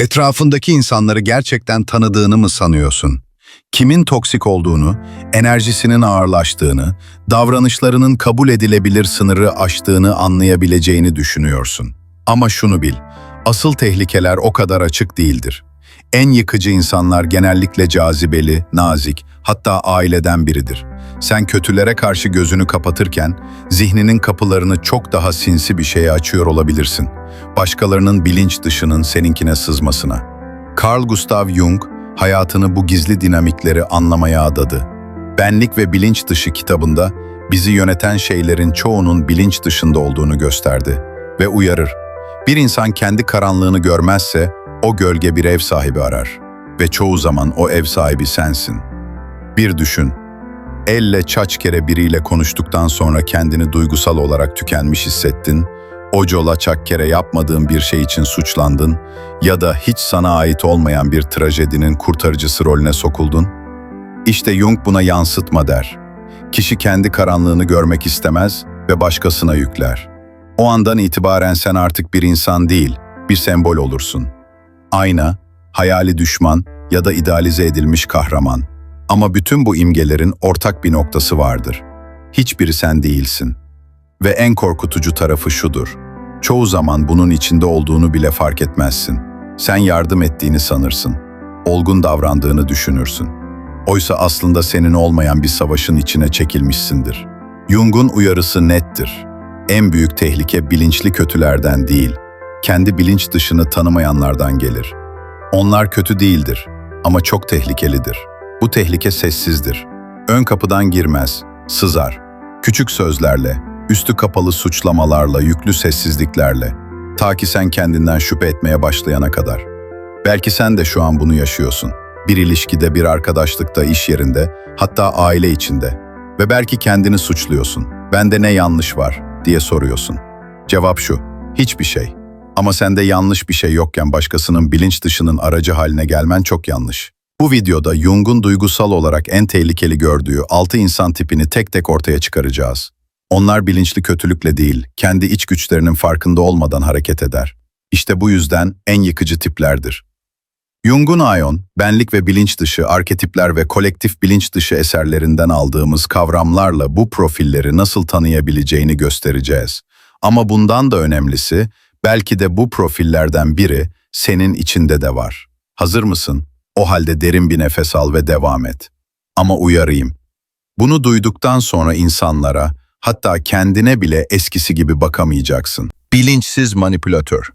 Etrafındaki insanları gerçekten tanıdığını mı sanıyorsun? Kimin toksik olduğunu, enerjisinin ağırlaştığını, davranışlarının kabul edilebilir sınırı aştığını anlayabileceğini düşünüyorsun. Ama şunu bil, asıl tehlikeler o kadar açık değildir. En yıkıcı insanlar genellikle cazibeli, nazik, hatta aileden biridir. Sen kötülere karşı gözünü kapatırken, zihninin kapılarını çok daha sinsi bir şeye açıyor olabilirsin. Başkalarının bilinç dışının seninkine sızmasına. Carl Gustav Jung, hayatını bu gizli dinamikleri anlamaya adadı. Benlik ve Bilinç Dışı kitabında bizi yöneten şeylerin çoğunun bilinç dışında olduğunu gösterdi ve uyarır. Bir insan kendi karanlığını görmezse o gölge bir ev sahibi arar ve çoğu zaman o ev sahibi sensin. Bir düşün, elle çaç kere biriyle konuştuktan sonra kendini duygusal olarak tükenmiş hissettin, ocola çak kere yapmadığın bir şey için suçlandın ya da hiç sana ait olmayan bir trajedinin kurtarıcısı rolüne sokuldun. İşte Jung buna yansıtma der. Kişi kendi karanlığını görmek istemez ve başkasına yükler. O andan itibaren sen artık bir insan değil, bir sembol olursun. Ayna, hayali düşman ya da idealize edilmiş kahraman. Ama bütün bu imgelerin ortak bir noktası vardır. Hiçbiri sen değilsin. Ve en korkutucu tarafı şudur. Çoğu zaman bunun içinde olduğunu bile fark etmezsin. Sen yardım ettiğini sanırsın. Olgun davrandığını düşünürsün. Oysa aslında senin olmayan bir savaşın içine çekilmişsindir. Jung'un uyarısı nettir. En büyük tehlike bilinçli kötülerden değil, kendi bilinç dışını tanımayanlardan gelir. Onlar kötü değildir ama çok tehlikelidir. Bu tehlike sessizdir. Ön kapıdan girmez, sızar. Küçük sözlerle, üstü kapalı suçlamalarla, yüklü sessizliklerle, ta ki sen kendinden şüphe etmeye başlayana kadar. Belki sen de şu an bunu yaşıyorsun. Bir ilişkide, bir arkadaşlıkta, iş yerinde, hatta aile içinde. Ve belki kendini suçluyorsun. Bende ne yanlış var diye soruyorsun. Cevap şu, hiçbir şey. Ama sende yanlış bir şey yokken başkasının bilinç dışının aracı haline gelmen çok yanlış. Bu videoda Jung'un duygusal olarak en tehlikeli gördüğü altı insan tipini tek tek ortaya çıkaracağız. Onlar bilinçli kötülükle değil, kendi iç güçlerinin farkında olmadan hareket eder. İşte bu yüzden en yıkıcı tiplerdir. Jung'un Ayon, benlik ve bilinç dışı, arketipler ve kolektif bilinç dışı eserlerinden aldığımız kavramlarla bu profilleri nasıl tanıyabileceğini göstereceğiz. Ama bundan da önemlisi, belki de bu profillerden biri senin içinde de var. Hazır mısın? O halde derin bir nefes al ve devam et. Ama uyarayım. Bunu duyduktan sonra insanlara, hatta kendine bile eskisi gibi bakamayacaksın. Bilinçsiz manipülatör.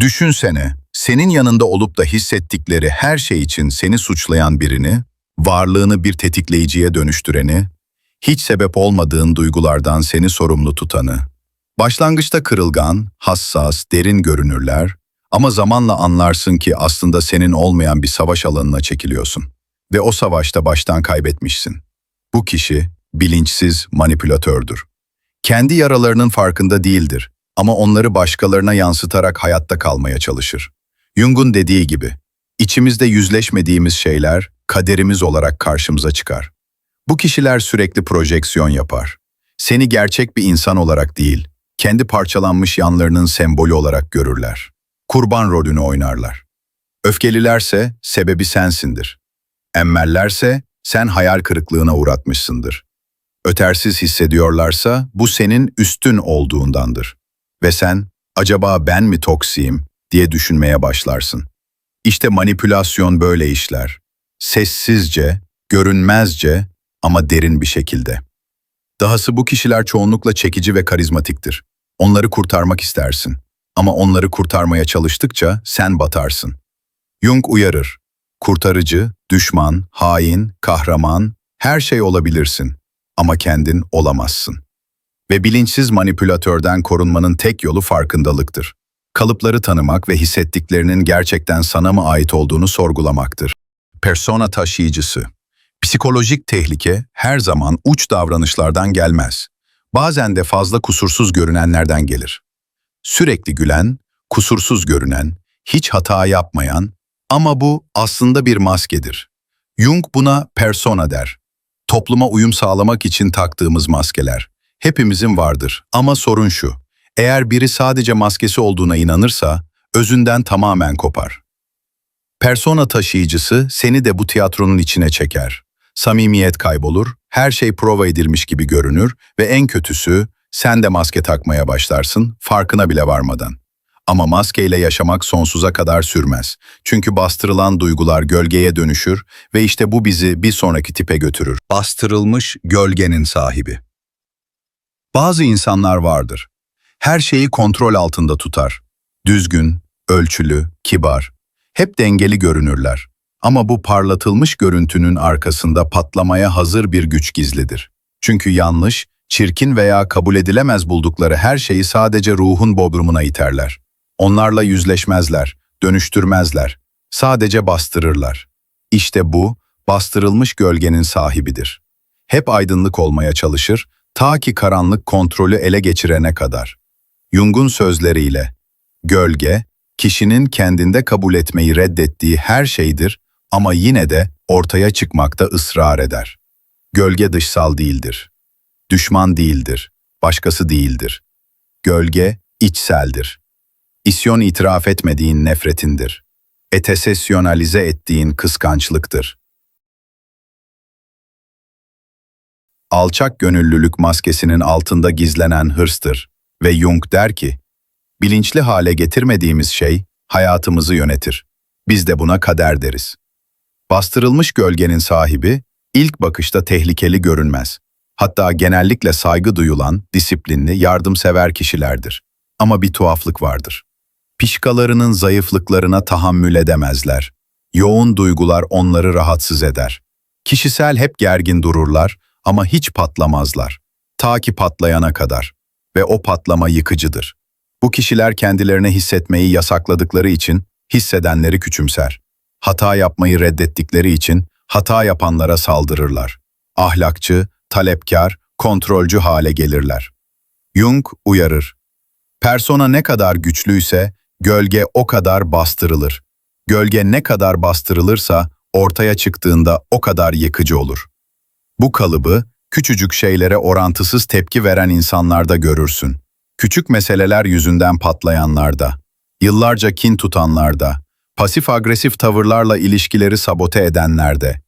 Düşünsene, senin yanında olup da hissettikleri her şey için seni suçlayan birini, varlığını bir tetikleyiciye dönüştüreni, hiç sebep olmadığın duygulardan seni sorumlu tutanı. Başlangıçta kırılgan, hassas, derin görünürler ama zamanla anlarsın ki aslında senin olmayan bir savaş alanına çekiliyorsun ve o savaşta baştan kaybetmişsin. Bu kişi bilinçsiz manipülatördür. Kendi yaralarının farkında değildir ama onları başkalarına yansıtarak hayatta kalmaya çalışır. Jung'un dediği gibi, içimizde yüzleşmediğimiz şeyler kaderimiz olarak karşımıza çıkar. Bu kişiler sürekli projeksiyon yapar. Seni gerçek bir insan olarak değil, kendi parçalanmış yanlarının sembolü olarak görürler. Kurban rolünü oynarlar. Öfkelilerse sebebi sensindir. Emmerlerse sen hayal kırıklığına uğratmışsındır. Ötersiz hissediyorlarsa bu senin üstün olduğundandır. Ve sen, acaba ben mi toksiyim diye düşünmeye başlarsın. İşte manipülasyon böyle işler. Sessizce, görünmezce ama derin bir şekilde. Dahası bu kişiler çoğunlukla çekici ve karizmatiktir. Onları kurtarmak istersin. Ama onları kurtarmaya çalıştıkça sen batarsın. Jung uyarır. Kurtarıcı, düşman, hain, kahraman, her şey olabilirsin. Ama kendin olamazsın. Ve bilinçsiz manipülatörden korunmanın tek yolu farkındalıktır. Kalıpları tanımak ve hissettiklerinin gerçekten sana mı ait olduğunu sorgulamaktır. Persona taşıyıcısı. Psikolojik tehlike her zaman uç davranışlardan gelmez. Bazen de fazla kusursuz görünenlerden gelir. Sürekli gülen, kusursuz görünen, hiç hata yapmayan ama bu aslında bir maskedir. Jung buna persona der. Topluma uyum sağlamak için taktığımız maskeler. Hepimizin vardır ama sorun şu. Eğer biri sadece maskesi olduğuna inanırsa, özünden tamamen kopar. Persona taşıyıcısı seni de bu tiyatronun içine çeker. Samimiyet kaybolur, her şey prova edilmiş gibi görünür ve en kötüsü sen de maske takmaya başlarsın farkına bile varmadan. Ama maskeyle yaşamak sonsuza kadar sürmez. Çünkü bastırılan duygular gölgeye dönüşür ve işte bu bizi bir sonraki tipe götürür. Bastırılmış gölgenin sahibi. Bazı insanlar vardır. Her şeyi kontrol altında tutar. Düzgün, ölçülü, kibar. Hep dengeli görünürler. Ama bu parlatılmış görüntünün arkasında patlamaya hazır bir güç gizlidir. Çünkü yanlış, çirkin veya kabul edilemez buldukları her şeyi sadece ruhun bodrumuna iterler. Onlarla yüzleşmezler, dönüştürmezler. Sadece bastırırlar. İşte bu, bastırılmış gölgenin sahibidir. Hep aydınlık olmaya çalışır, ta ki karanlık kontrolü ele geçirene kadar. Jung'un sözleriyle, gölge, kişinin kendinde kabul etmeyi reddettiği her şeydir ama yine de ortaya çıkmakta ısrar eder. Gölge dışsal değildir. Düşman değildir. Başkası değildir. Gölge içseldir. İsyon itiraf etmediğin nefretindir. Etesesyonalize ettiğin kıskançlıktır. Alçak gönüllülük maskesinin altında gizlenen hırstır ve Jung der ki, bilinçli hale getirmediğimiz şey hayatımızı yönetir. Biz de buna kader deriz. Bastırılmış gölgenin sahibi ilk bakışta tehlikeli görünmez. Hatta genellikle saygı duyulan, disiplinli, yardımsever kişilerdir. Ama bir tuhaflık vardır. Pişkalarının zayıflıklarına tahammül edemezler. Yoğun duygular onları rahatsız eder. Kişisel hep gergin dururlar ama hiç patlamazlar. Ta ki patlayana kadar. Ve o patlama yıkıcıdır. Bu kişiler kendilerine hissetmeyi yasakladıkları için hissedenleri küçümser. Hata yapmayı reddettikleri için hata yapanlara saldırırlar. Ahlakçı, talepkar, kontrolcü hale gelirler. Jung uyarır. Persona ne kadar güçlüyse gölge o kadar bastırılır. Gölge ne kadar bastırılırsa ortaya çıktığında o kadar yıkıcı olur. Bu kalıbı küçücük şeylere orantısız tepki veren insanlarda görürsün. Küçük meseleler yüzünden patlayanlarda, yıllarca kin tutanlarda, pasif agresif tavırlarla ilişkileri sabote edenlerde.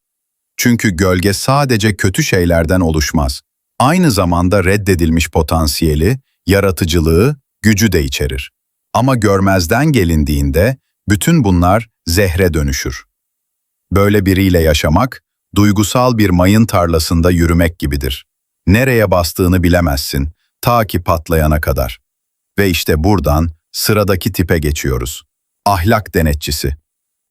Çünkü gölge sadece kötü şeylerden oluşmaz. Aynı zamanda reddedilmiş potansiyeli, yaratıcılığı, gücü de içerir. Ama görmezden gelindiğinde bütün bunlar zehre dönüşür. Böyle biriyle yaşamak, duygusal bir mayın tarlasında yürümek gibidir. Nereye bastığını bilemezsin, ta ki patlayana kadar. Ve işte buradan sıradaki tipe geçiyoruz. Ahlak denetçisi.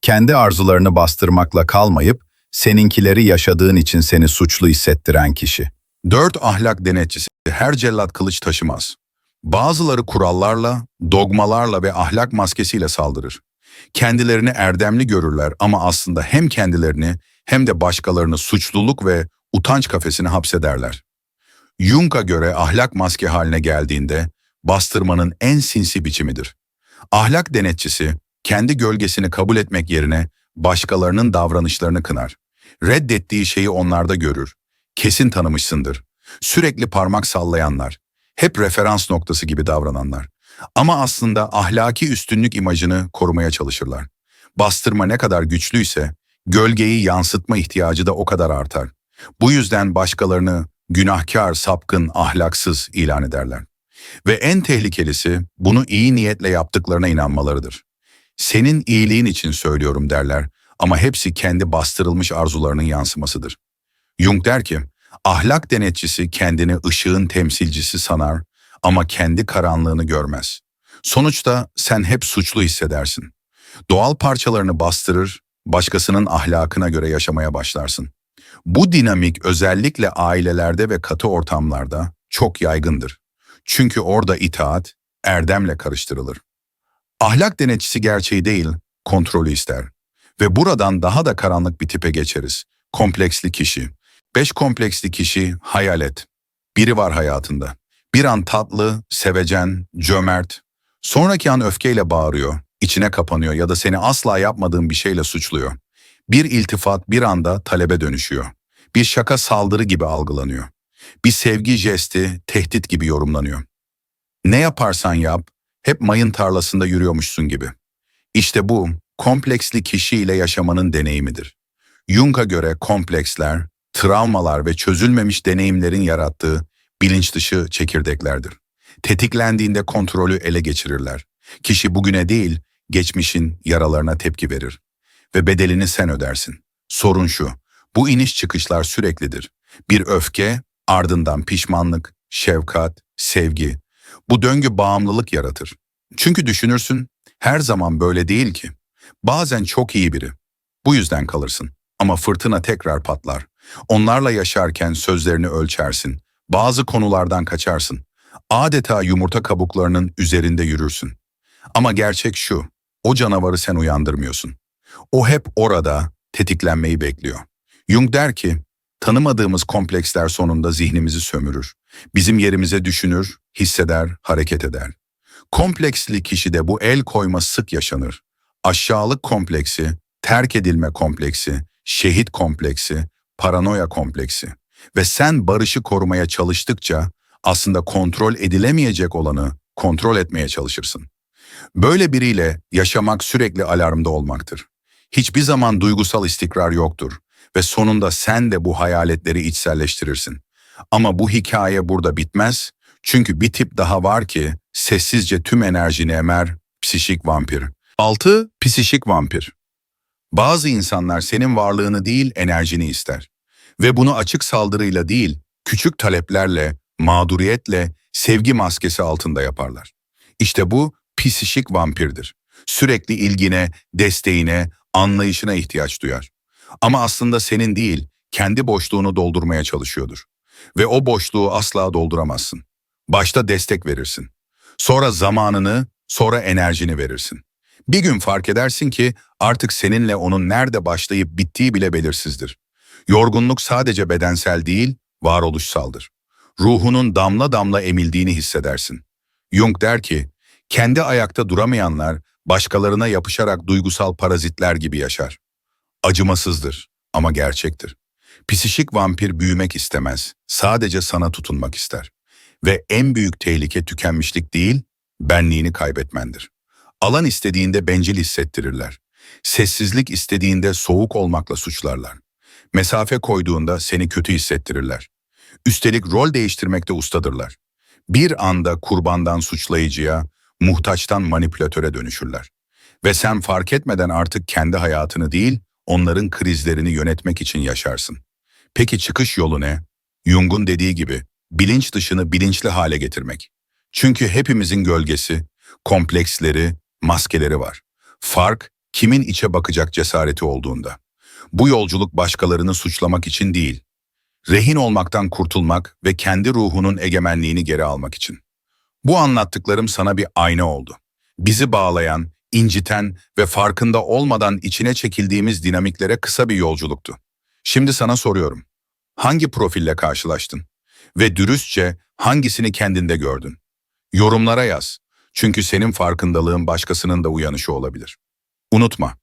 Kendi arzularını bastırmakla kalmayıp, seninkileri yaşadığın için seni suçlu hissettiren kişi. Dört ahlak denetçisi her cellat kılıç taşımaz. Bazıları kurallarla, dogmalarla ve ahlak maskesiyle saldırır. Kendilerini erdemli görürler ama aslında hem kendilerini hem de başkalarını suçluluk ve utanç kafesine hapsederler. Jung'a göre ahlak maske haline geldiğinde bastırmanın en sinsi biçimidir. Ahlak denetçisi kendi gölgesini kabul etmek yerine başkalarının davranışlarını kınar. Reddettiği şeyi onlarda görür. Kesin tanımışsındır. Sürekli parmak sallayanlar, hep referans noktası gibi davrananlar. Ama aslında ahlaki üstünlük imajını korumaya çalışırlar. Bastırma ne kadar güçlüyse, gölgeyi yansıtma ihtiyacı da o kadar artar. Bu yüzden başkalarını günahkar, sapkın, ahlaksız ilan ederler. Ve en tehlikelisi bunu iyi niyetle yaptıklarına inanmalarıdır. Senin iyiliğin için söylüyorum derler ama hepsi kendi bastırılmış arzularının yansımasıdır. Jung der ki, ahlak denetçisi kendini ışığın temsilcisi sanar ama kendi karanlığını görmez. Sonuçta sen hep suçlu hissedersin. Doğal parçalarını bastırır, başkasının ahlakına göre yaşamaya başlarsın. Bu dinamik özellikle ailelerde ve katı ortamlarda çok yaygındır. Çünkü orada itaat erdemle karıştırılır. Ahlak denetçisi gerçeği değil, kontrolü ister. Ve buradan daha da karanlık bir tipe geçeriz. Kompleksli kişi. Beş kompleksli kişi hayal et. Biri var hayatında. Bir an tatlı, sevecen, cömert. Sonraki an öfkeyle bağırıyor, içine kapanıyor ya da seni asla yapmadığın bir şeyle suçluyor. Bir iltifat bir anda talebe dönüşüyor. Bir şaka saldırı gibi algılanıyor. Bir sevgi jesti tehdit gibi yorumlanıyor. Ne yaparsan yap, hep mayın tarlasında yürüyormuşsun gibi. İşte bu kompleksli kişiyle yaşamanın deneyimidir. Jung'a göre kompleksler, travmalar ve çözülmemiş deneyimlerin yarattığı bilinç dışı çekirdeklerdir. Tetiklendiğinde kontrolü ele geçirirler. Kişi bugüne değil, geçmişin yaralarına tepki verir. Ve bedelini sen ödersin. Sorun şu, bu iniş çıkışlar süreklidir. Bir öfke, ardından pişmanlık, şefkat, sevgi. Bu döngü bağımlılık yaratır. Çünkü düşünürsün, her zaman böyle değil ki. Bazen çok iyi biri. Bu yüzden kalırsın. Ama fırtına tekrar patlar. Onlarla yaşarken sözlerini ölçersin. Bazı konulardan kaçarsın. Adeta yumurta kabuklarının üzerinde yürürsün. Ama gerçek şu, o canavarı sen uyandırmıyorsun. O hep orada tetiklenmeyi bekliyor. Jung der ki, tanımadığımız kompleksler sonunda zihnimizi sömürür. Bizim yerimize düşünür, hisseder, hareket eder. Kompleksli kişide bu el koyma sık yaşanır. Aşağılık kompleksi, terk edilme kompleksi, şehit kompleksi, paranoya kompleksi. Ve sen barışı korumaya çalıştıkça aslında kontrol edilemeyecek olanı kontrol etmeye çalışırsın. Böyle biriyle yaşamak sürekli alarmda olmaktır. Hiçbir zaman duygusal istikrar yoktur ve sonunda sen de bu hayaletleri içselleştirirsin. Ama bu hikaye burada bitmez çünkü bir tip daha var ki sessizce tüm enerjini emer, psişik vampir. 6. Psişik vampir. Bazı insanlar senin varlığını değil enerjini ister. Ve bunu açık saldırıyla değil, küçük taleplerle, mağduriyetle, sevgi maskesi altında yaparlar. İşte bu psişik vampirdir. Sürekli ilgine, desteğine, anlayışına ihtiyaç duyar. Ama aslında senin değil, kendi boşluğunu doldurmaya çalışıyordur. Ve o boşluğu asla dolduramazsın. Başta destek verirsin. Sonra zamanını, sonra enerjini verirsin. Bir gün fark edersin ki artık seninle onun nerede başlayıp bittiği bile belirsizdir. Yorgunluk sadece bedensel değil, varoluşsaldır. Ruhunun damla damla emildiğini hissedersin. Jung der ki, kendi ayakta duramayanlar başkalarına yapışarak duygusal parazitler gibi yaşar. Acımasızdır ama gerçektir. Psişik vampir büyümek istemez, sadece sana tutunmak ister. Ve en büyük tehlike tükenmişlik değil, benliğini kaybetmendir. Alan istediğinde bencil hissettirirler. Sessizlik istediğinde soğuk olmakla suçlarlar. Mesafe koyduğunda seni kötü hissettirirler. Üstelik rol değiştirmekte ustadırlar. Bir anda kurbandan suçlayıcıya, muhtaçtan manipülatöre dönüşürler. Ve sen fark etmeden artık kendi hayatını değil, onların krizlerini yönetmek için yaşarsın. Peki çıkış yolu ne? Jung'un dediği gibi, bilinç dışını bilinçli hale getirmek. Çünkü hepimizin gölgesi, kompleksleri, maskeleri var. Fark, kimin içe bakacak cesareti olduğunda. Bu yolculuk başkalarını suçlamak için değil, rehin olmaktan kurtulmak ve kendi ruhunun egemenliğini geri almak için. Bu anlattıklarım sana bir ayna oldu. Bizi bağlayan, inciten ve farkında olmadan içine çekildiğimiz dinamiklere kısa bir yolculuktu. Şimdi sana soruyorum. Hangi profille karşılaştın? Ve dürüstçe hangisini kendinde gördün? Yorumlara yaz. Çünkü senin farkındalığın başkasının da uyanışı olabilir. Unutma,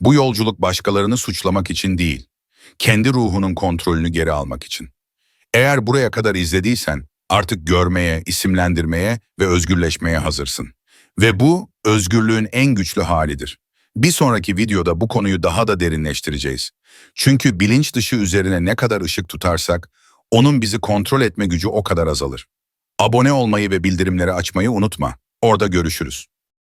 bu yolculuk başkalarını suçlamak için değil, kendi ruhunun kontrolünü geri almak için. Eğer buraya kadar izlediysen artık görmeye, isimlendirmeye ve özgürleşmeye hazırsın. Ve bu özgürlüğün en güçlü halidir. Bir sonraki videoda bu konuyu daha da derinleştireceğiz. Çünkü bilinç dışı üzerine ne kadar ışık tutarsak, onun bizi kontrol etme gücü o kadar azalır. Abone olmayı ve bildirimleri açmayı unutma. Orada görüşürüz.